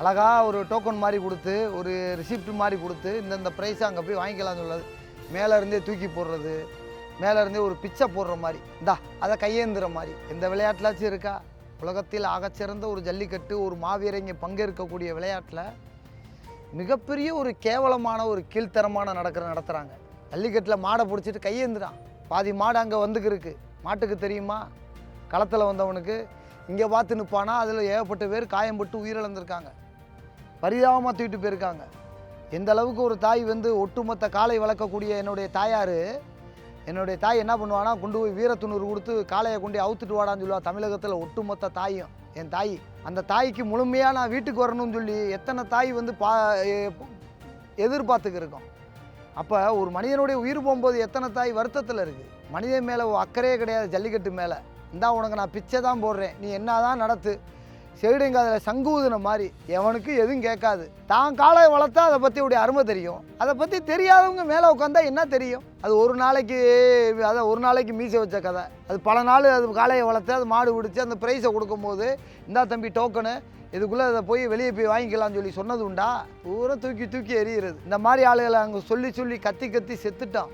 அழகாக ஒரு டோக்கன் மாதிரி கொடுத்து ஒரு ரிசிப்ட் மாதிரி கொடுத்து இந்தந்த ப்ரைஸை அங்கே போய் வாங்கிக்கலாம்னு சொல்லுது. மேலேருந்தே தூக்கி போடுறது மேலேருந்தே ஒரு பிச்சை போடுற மாதிரி. இந்தா அதை கையேந்துற மாதிரி. எந்த விளையாட்டுலாச்சும் இருக்கா? உலகத்தில் ஆகச்சிறந்த ஒரு ஜல்லிக்கட்டு ஒரு மாவீரங்க பங்கேற்கக்கூடிய விளையாட்டில் மிகப்பெரிய ஒரு கேவலமான ஒரு கீழ்த்தரமான நடக்கிற நடத்துகிறாங்க ஜல்லிக்கட்டில் மாடை பிடிச்சிட்டு கையேந்துறான். பாதி மாடு அங்கே வந்துக்கிருக்கு. மாட்டுக்கு தெரியுமா? களத்தில் வந்தவனுக்கு. இங்கே பார்த்து நிற்பானா அதில் ஏகப்பட்ட பேர் காயம்பட்டு உயிரிழந்திருக்காங்க. பரிதாபமாக தூக்கிட்டு போயிருக்காங்க. எந்த அளவுக்கு ஒரு தாய் வந்து ஒட்டுமொத்த காளை வளர்க்கக்கூடிய என்னுடைய தாயார் என்னுடைய தாய் என்ன பண்ணுவானா கொண்டு போய் வீரத்துணூறு கொடுத்து காளையை கொண்டு அவுத்துட்டு வாடான்னு சொல்லுவா. தமிழகத்தில் ஒட்டுமொத்த தாயும் என் தாய். அந்த தாய்க்கு முழுமையாக நான் வீட்டுக்கு வரணும்னு சொல்லி எத்தனை தாய் வந்து பா எதிர்பார்த்துக்கிருக்கோம். எதிர்பார்த்துக்கு இருக்கோம் அப்போ ஒரு மனிதனுடைய உயிர் போகும்போது எத்தனை தாய் வருத்தத்தில் இருக்குது மனிதன் மேலே அக்கறையே கிடையாது ஜல்லிக்கட்டு மேலே. இந்தா உனக்கு நான் பிச்சை தான் போடுறேன். நீ என்ன தான் நடத்து. செவிடுங்க அதில் சங்கூதுன மாதிரி எவனுக்கு எதுவும் கேட்காது. தான் காலை வளர்த்தா அதை பற்றி உடைய அருமை தெரியும். அதை பற்றி தெரியாதவங்க மேலே உட்காந்தா என்ன தெரியும்? அது ஒரு நாளைக்கு அதை ஒரு நாளைக்கு மீசை வச்ச கதை. அது பல நாள் அது காளையை வளர்த்து அது மாடு பிடிச்சி அந்த ப்ரைஸை கொடுக்கும்போது இந்தா தம்பி டோக்கனு இதுக்குள்ளே அதை போய் வெளியே போய் வாங்கிக்கலாம்னு சொல்லி சொன்னது உண்டா? பூரா தூக்கி தூக்கி எறிகிறது. இந்த மாதிரி ஆளுகளை அங்கே சொல்லி சொல்லி கத்தி கத்தி செத்துட்டோம்.